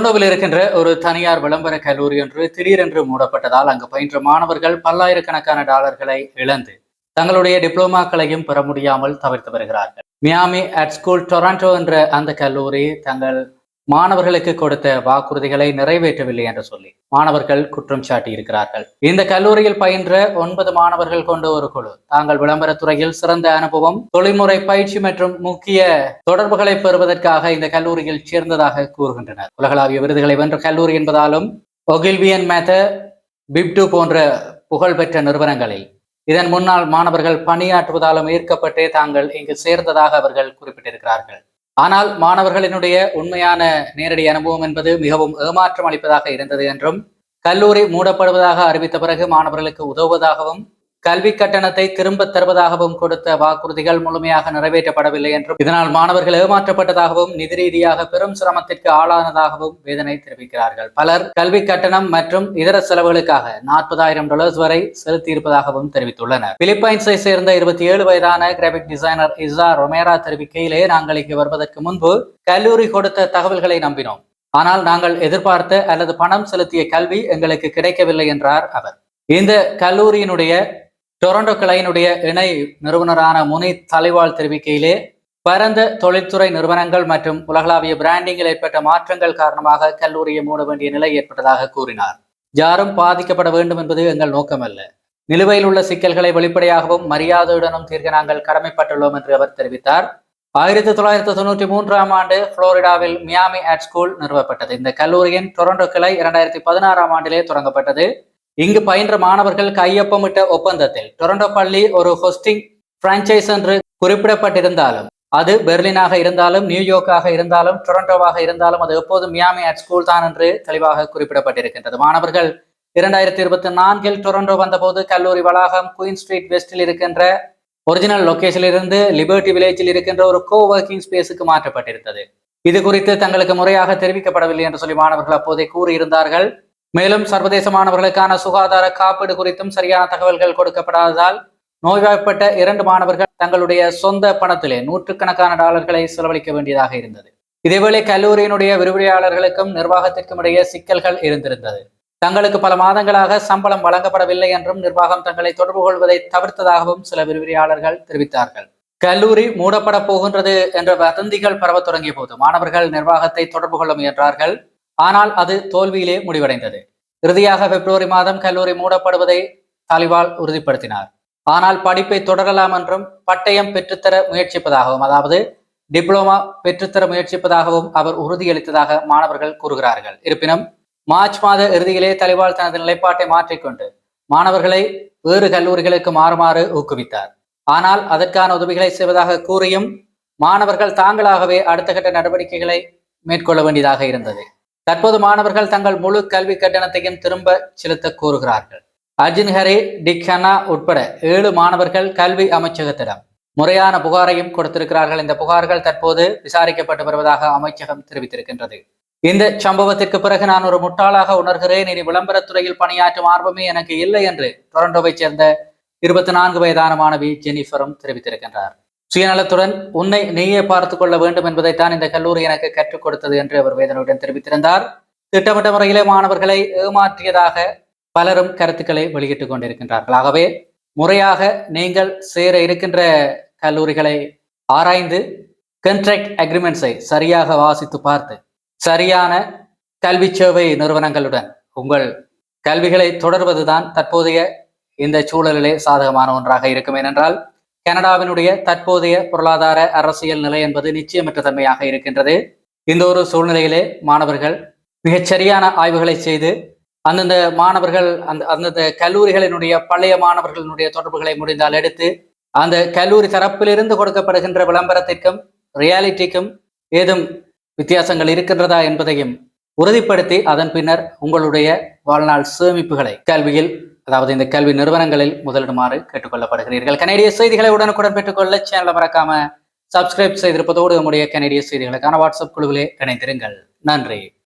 டொரண்டோவில் இருக்கின்ற ஒரு தனியார் விளம்பர கல்லூரி ஒன்று திடீரென்று மூடப்பட்டதால் அங்கு பயின்ற மாணவர்கள் பல்லாயிரக்கணக்கான டாலர்களை இழந்து தங்களுடைய டிப்ளோமாக்களையும் பெற முடியாமல் தவிர்த்து வருகிறார்கள். மியாமி அட் ஸ்கூல் டொராண்டோ என்ற அந்த கல்லூரி தங்கள் மாணவர்களுக்கு கொடுத்த வாக்குறுதிகளை நிறைவேற்றவில்லை என்று சொல்லி மாணவர்கள் குற்றம் சாட்டி இருக்கிறார்கள் இந்த கல்லூரியில் பயின்ற ஒன்பது மாணவர்கள் கொண்ட ஒரு குழு தாங்கள் விளம்பரத்துறையில் சிறந்த அனுபவம் தொழில்முறை பயிற்சி மற்றும் முக்கிய தொடர்புகளை பெறுவதற்காக இந்த கல்லூரியில் சேர்ந்ததாக கூறுகின்றனர். உலகளாவிய விருதுகளை வென்ற கல்லூரி என்பதாலும் ஒகில்வியன் மேத்த பிப்டு போன்ற புகழ்பெற்ற நிறுவனங்களில் இதன் முன்னாள் மாணவர்கள் பணியாற்றுவதாலும் ஈர்க்கப்பட்டே தாங்கள் இங்கு சேர்ந்ததாக அவர்கள் குறிப்பிட்டிருக்கிறார்கள். ஆனால் மாணவர்களினுடைய உண்மையான நேரடி அனுபவம் என்பது மிகவும் ஏமாற்றம் அளிப்பதாக இருந்தது என்றும் கல்லூரி மூடப்படுவதாக அறிவித்த பிறகு மாணவர்களுக்கு உதவுவதாகவும் கல்வி கட்டணத்தை திரும்ப தருவதாகவும் கொடுத்த வாக்குறுதிகள் முழுமையாக நிறைவேற்றப்படவில்லை என்றும் இதனால் மாணவர்கள் ஏமாற்றப்பட்டதாகவும் நிதி ரீதியாக பெரும் சிரமத்திற்கு ஆளானதாகவும் வேதனை தெரிவிக்கிறார்கள். பலர் கல்வி கட்டணம் மற்றும் இதர செலவுகளுக்காக நாற்பதாயிரம் டாலர்ஸ் வரை செலுத்தியிருப்பதாகவும் தெரிவித்துள்ளனர். பிலிப்பைன்ஸை சேர்ந்த இருபத்தி ஏழு வயதான கிராபிக் டிசைனர் இசா ரொமேரா தெரிவிக்கையிலே நாங்கள் இங்கு வருவதற்கு முன்பு கல்லூரி கொடுத்த தகவல்களை நம்பினோம். ஆனால் நாங்கள் எதிர்பார்த்த அல்லது பணம் செலுத்திய கல்வி எங்களுக்கு கிடைக்கவில்லை என்றார் அவர். இந்த கல்லூரியினுடைய டொரண்டோ கிளையினுடைய இணை நிறுவனரான முனித் தலைவாழ் தெரிவிக்கையிலே பரந்த தொழில்துறை நிறுவனங்கள் மற்றும் உலகளாவிய பிராண்டிங்கில் ஏற்பட்ட மாற்றங்கள் காரணமாக கல்லூரியை மூட வேண்டிய நிலை ஏற்பட்டதாக கூறினார். யாரும் பாதிக்கப்பட வேண்டும் என்பது எங்கள் நோக்கமல்ல நிலுவையில் உள்ள சிக்கல்களை வெளிப்படையாகவும் மரியாதையுடனும் தீர்க்க நாங்கள் கடமைப்பட்டுள்ளோம் என்று அவர் தெரிவித்தார். ஆயிரத்தி தொள்ளாயிரத்தி தொண்ணூற்றி மூன்றாம் ஆண்டு புளோரிடாவில் மியாமி ஆட் ஸ்கூல் நிறுவப்பட்டது. இந்த கல்லூரியின் டொரண்டோ கிளை இரண்டாயிரத்தி பதினாறாம் ஆண்டிலே தொடங்கப்பட்டது. இங்கு பயின்ற மாணவர்கள் கையொப்பமிட்ட ஒப்பந்தத்தில் டொரண்டோ பள்ளி ஒரு ஹோஸ்டிங் பிரான்ச்சைஸ் என்று குறிப்பிடப்பட்டிருந்தாலும் அது பெர்லினாக இருந்தாலும் நியூயார்க்காக இருந்தாலும் டொரண்டோவாக இருந்தாலும் அது எப்போதும் மியாமி அட் ஸ்கூல் தான் என்று தெளிவாக குறிப்பிடப்பட்டிருக்கின்றது. மாணவர்கள் இரண்டாயிரத்தி இருபத்தி நான்கில் டொரண்டோ வந்தபோது கல்லூரி வளாகம் குயின் ஸ்ட்ரீட் வெஸ்டில் இருக்கின்ற ஒரிஜினல் லொகேஷனில் இருந்து லிபர்டி வில்லேஜில் இருக்கின்ற ஒரு கோ ஒர்க்கிங் ஸ்பேஸுக்கு மாற்றப்பட்டிருந்தது. இது குறித்து தங்களுக்கு முறையாக தெரிவிக்கப்படவில்லை என்று சொல்லி மாணவர்கள் அப்போதே கூறியிருந்தார்கள். மேலும் சர்வதேச மாணவர்களுக்கான சுகாதார காப்பீடு குறித்தும் சரியான தகவல்கள் கொடுக்கப்படாததால் நோய்வாய்ப்பட்ட இரண்டு மாணவர்கள் தங்களுடைய சொந்த பணத்திலே நூற்றுக்கணக்கான டாலர்களை செலவழிக்க வேண்டியதாக இருந்தது. இதேவேளை கல்லூரியினுடைய விரிவுரையாளர்களுக்கும் நிர்வாகத்திற்கும் இடையே சிக்கல்கள் இருந்திருந்தது. தங்களுக்கு பல மாதங்களாக சம்பளம் வழங்கப்படவில்லை என்றும் நிர்வாகம் தங்களை தொடர்பு கொள்வதை தவிர்த்ததாகவும் சில விரிவுரையாளர்கள் தெரிவித்தார்கள். கல்லூரி மூடப்பட போகின்றது என்ற வதந்திகள் பரவத் தொடங்கிய போது மாணவர்கள் நிர்வாகத்தை தொடர்பு கொள்ள முயன்றார்கள். ஆனால் அது தோல்வியிலே முடிவடைந்தது. இறுதியாக பிப்ரவரி மாதம் கல்லூரி மூடப்படுவதை தாலிபால் உறுதிப்படுத்தினார். ஆனால் படிப்பை தொடரலாம் என்றும் பட்டயம் பெற்றுத்தர முயற்சிப்பதாகவும் அதாவது டிப்ளோமா பெற்றுத்தர முயற்சிப்பதாகவும் அவர் உறுதியளித்ததாக மாணவர்கள் கூறுகிறார்கள். இருப்பினும் மார்ச் மாத இறுதியிலே தலிபால் தனது நிலைப்பாட்டை மாற்றிக்கொண்டு மாணவர்களை வேறு கல்லூரிகளுக்கு மாறுமாறு ஊக்குவித்தார். ஆனால் அதற்கான உதவிகளை செய்வதாக கூறியும் மாணவர்கள் தாங்களாகவே அடுத்த கட்ட நடவடிக்கைகளை மேற்கொள்ள வேண்டியதாக இருந்தது. தற்போது மாணவர்கள் தங்கள் முழு கல்வி கட்டணத்தையும் திரும்ப செலுத்த கோருகிறார்கள். அர்ஜுன் ஹரே டிக்ஹனா உட்பட ஏழு மாணவர்கள் கல்வி அமைச்சகத்திடம் முறையான புகாரையும் கொடுத்திருக்கிறார்கள். இந்த புகார்கள் தற்போது விசாரிக்கப்பட்டு வருவதாக அமைச்சகம் தெரிவித்திருக்கின்றது. இந்த சம்பவத்திற்கு பிறகு நான் ஒரு முட்டாளாக உணர்கிறேன். இனி விளம்பரத்துறையில் பணியாற்றும் ஆர்வமே எனக்கு இல்லை என்று டொரண்டோவைச் சேர்ந்த இருபத்தி நான்கு வயதான மாணவி ஜெனிஃபரும் தெரிவித்திருக்கின்றார். சுயநலத்துடன் உன்னை நீயே பார்த்து கொள்ள வேண்டும் என்பதைத்தான் இந்த கல்லூரி எனக்கு கற்றுக் கொடுத்தது என்று அவர் வேதனையுடன் தெரிவித்திருந்தார். திட்டமிட்ட முறையிலே மாணவர்களை ஏமாற்றியதாக பலரும் கருத்துக்களை வெளியிட்டுக் கொண்டிருக்கின்றார்கள். ஆகவே முறையாக நீங்கள் சேர இருக்கின்ற கல்லூரிகளை ஆராய்ந்து கண்ட்ராக்ட் அக்ரிமெண்ட்ஸை சரியாக வாசித்து பார்த்து சரியான கல்வி சேவை நிறுவனங்களுடன் உங்கள் கல்விகளை தொடர்வதுதான் தற்போதைய இந்த சூழலிலே சாதகமான ஒன்றாக இருக்கும். ஏனென்றால் கனடாவினுடைய தற்போதைய பொருளாதார அரசியல் நிலை என்பது நிச்சயமற்ற தன்மையாக இருக்கின்றது. இந்த ஒரு சூழ்நிலையிலே மாணவர்கள் மிகச்சரியான ஆய்வுகளை செய்து அந்தந்த மாணவர்கள் அந்த அந்தந்த கல்லூரிகளினுடைய பழைய மாணவர்களினுடைய தொடர்புகளை முடிந்தால் எடுத்து அந்த கல்லூரி தரப்பிலிருந்து கொடுக்கப்படுகின்ற விளம்பரத்திற்கும் ரியாலிட்டிக்கும் ஏதும் வித்தியாசங்கள் இருக்கின்றதா என்பதையும் உறுதிப்படுத்தி அதன் பின்னர் உங்களுடைய வாழ்நாள் சேமிப்புகளை கல்வியில் அதாவது இந்த கல்வி நிறுவனங்களில் முதலிடுமாறு கேட்டுக்கொள்ளப்படுகிறீர்கள். கனேடிய செய்திகளை உடனுக்குடன் பெற்றுக்கொள்ள சேனலை மறக்காம சப்ஸ்கிரைப் செய்திருப்பதோடு நம்முடைய கனேடிய செய்திகளுக்கான வாட்ஸ்அப் குழுவிலே இணைந்திருங்கள். நன்றி.